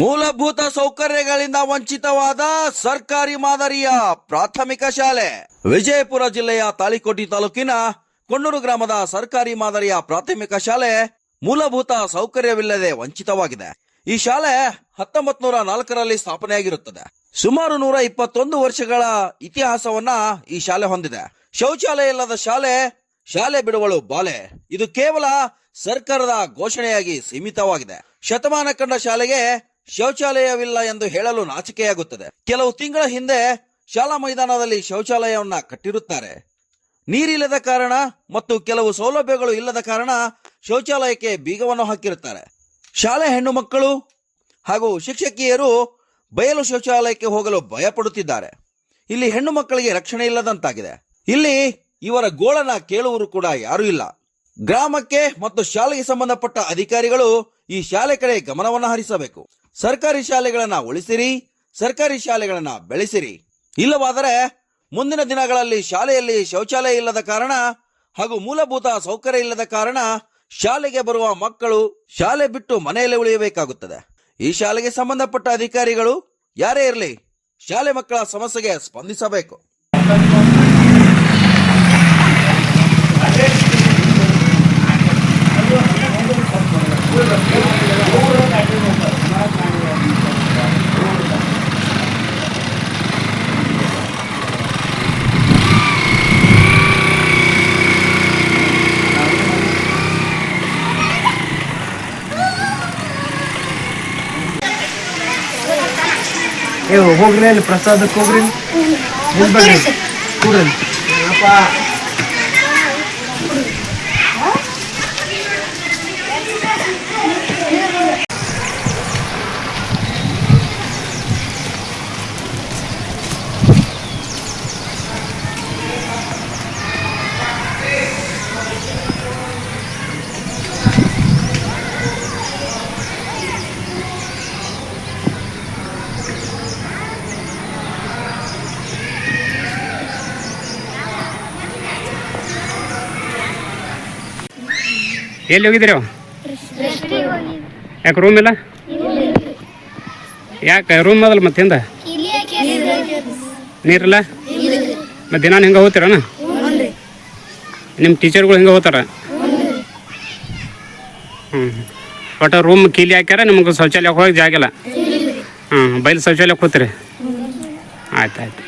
ಮೂಲಭೂತ ಸೌಕರ್ಯಗಳಿಂದ ವಂಚಿತವಾದ ಸರ್ಕಾರಿ ಮಾದರಿಯ ಪ್ರಾಥಮಿಕ ಶಾಲೆ. ವಿಜಯಪುರ ಜಿಲ್ಲೆಯ ತಾಳಿಕೋಟಿ ತಾಲೂಕಿನ ಕೊಣ್ಣೂರು ಗ್ರಾಮದ ಸರ್ಕಾರಿ ಮಾದರಿಯ ಪ್ರಾಥಮಿಕ ಶಾಲೆ ಮೂಲಭೂತ ಸೌಕರ್ಯವಿಲ್ಲದೆ ವಂಚಿತವಾಗಿದೆ. ಈ ಶಾಲೆ ಹತ್ತೊಂಬತ್ ನೂರ ನಾಲ್ಕರಲ್ಲಿ ಸ್ಥಾಪನೆಯಾಗಿರುತ್ತದೆ. ಸುಮಾರು ನೂರ ಇಪ್ಪತ್ತೊಂದು ವರ್ಷಗಳ ಇತಿಹಾಸವನ್ನ ಈ ಶಾಲೆ ಹೊಂದಿದೆ. ಶೌಚಾಲಯ ಇಲ್ಲದ ಶಾಲೆ ಶಾಲೆ ಬಿಡುವಳು ಬಾಲೆ. ಇದು ಕೇವಲ ಸರ್ಕಾರದ ಘೋಷಣೆಯಾಗಿ ಸೀಮಿತವಾಗಿದೆ. ಶತಮಾನ ಕಂಡ ಶಾಲೆಗೆ ಶೌಚಾಲಯವಿಲ್ಲ ಎಂದು ಹೇಳಲು ನಾಚಿಕೆಯಾಗುತ್ತದೆ. ಕೆಲವು ತಿಂಗಳ ಹಿಂದೆ ಶಾಲಾ ಮೈದಾನದಲ್ಲಿ ಶೌಚಾಲಯವನ್ನ ಕಟ್ಟಿರುತ್ತಾರೆ. ನೀರಿಲ್ಲದ ಕಾರಣ ಮತ್ತು ಕೆಲವು ಸೌಲಭ್ಯಗಳು ಇಲ್ಲದ ಕಾರಣ ಶೌಚಾಲಯಕ್ಕೆ ಬೀಗವನ್ನು ಹಾಕಿರುತ್ತಾರೆ. ಶಾಲೆ ಹೆಣ್ಣು ಮಕ್ಕಳು ಹಾಗೂ ಶಿಕ್ಷಕಿಯರು ಬಯಲು ಶೌಚಾಲಯಕ್ಕೆ ಹೋಗಲು ಭಯಪಡುತ್ತಿದ್ದಾರೆ. ಇಲ್ಲಿ ಹೆಣ್ಣು ಮಕ್ಕಳಿಗೆ ರಕ್ಷಣೆ ಇಲ್ಲದಂತಾಗಿದೆ. ಇಲ್ಲಿ ಇವರ ಗೋಳನ ಕೇಳುವರು ಕೂಡ ಯಾರೂ ಇಲ್ಲ. ಗ್ರಾಮಕ್ಕೆ ಮತ್ತು ಶಾಲೆಗೆ ಸಂಬಂಧಪಟ್ಟ ಅಧಿಕಾರಿಗಳು ಈ ಶಾಲೆ ಕಡೆ ಗಮನವನ್ನು ಹರಿಸಬೇಕು. ಸರ್ಕಾರಿ ಶಾಲೆಗಳನ್ನ ಉಳಿಸಿರಿ, ಸರ್ಕಾರಿ ಶಾಲೆಗಳನ್ನ ಬೆಳೆಸಿರಿ. ಇಲ್ಲವಾದರೆ ಮುಂದಿನ ದಿನಗಳಲ್ಲಿ ಶಾಲೆಯಲ್ಲಿ ಶೌಚಾಲಯ ಇಲ್ಲದ ಕಾರಣ ಹಾಗೂ ಮೂಲಭೂತ ಸೌಕರ್ಯ ಇಲ್ಲದ ಕಾರಣ ಶಾಲೆಗೆ ಬರುವ ಮಕ್ಕಳು ಶಾಲೆ ಬಿಟ್ಟು ಮನೆಯಲ್ಲೇ ಉಳಿಯಬೇಕಾಗುತ್ತದೆ. ಈ ಶಾಲೆಗೆ ಸಂಬಂಧಪಟ್ಟ ಅಧಿಕಾರಿಗಳು ಯಾರೇ ಇರಲಿ, ಶಾಲೆ ಮಕ್ಕಳ ಸಮಸ್ಯೆಗೆ ಸ್ಪಂದಿಸಬೇಕು. ಏ ಹೋಗ್ರಿ ಅಲ್ಲಿ ಪ್ರಸಾದಕ್ಕೆ ಹೋಗ್ರಿ. ಇಲ್ಲಿ ಬರ್ರಿ ಕೂಡ್ರಿ. ಎಲ್ಲಿ ಹೋಗಿದ್ದೀರಿ ಯಾಕೆ ರೂಮ್ ಇಲ್ಲ? ಯಾಕೆ ರೂಮ್ ಅದಲ್ಲ ಮತ್ತಿಂದ ನೀರಿಲ್ಲ? ಮತ್ತೆ ದಿನ ಹಿಂಗೆ ಹೋಗ್ತೀರಣ ನಿಮ್ಮ ಟೀಚರ್ಗಳು ಹಿಂಗೆ ಹೋಗ್ತಾರ? ಹ್ಞೂ ಒಟ್ಟು ರೂಮ್ ಕೀಲಿ ಹಾಕ್ಯಾರ, ನಿಮ್ಗೆ ಶೌಚಾಲಯಕ್ಕೆ ಹೋಗಿ ಜಾಗಿಲ್ಲ ಹ್ಞೂ ಬಯಲು ಶೌಚಾಲಯಕ್ಕೆ ಹೋಗ್ತೀರಿ? ಆಯ್ತು ಆಯ್ತು.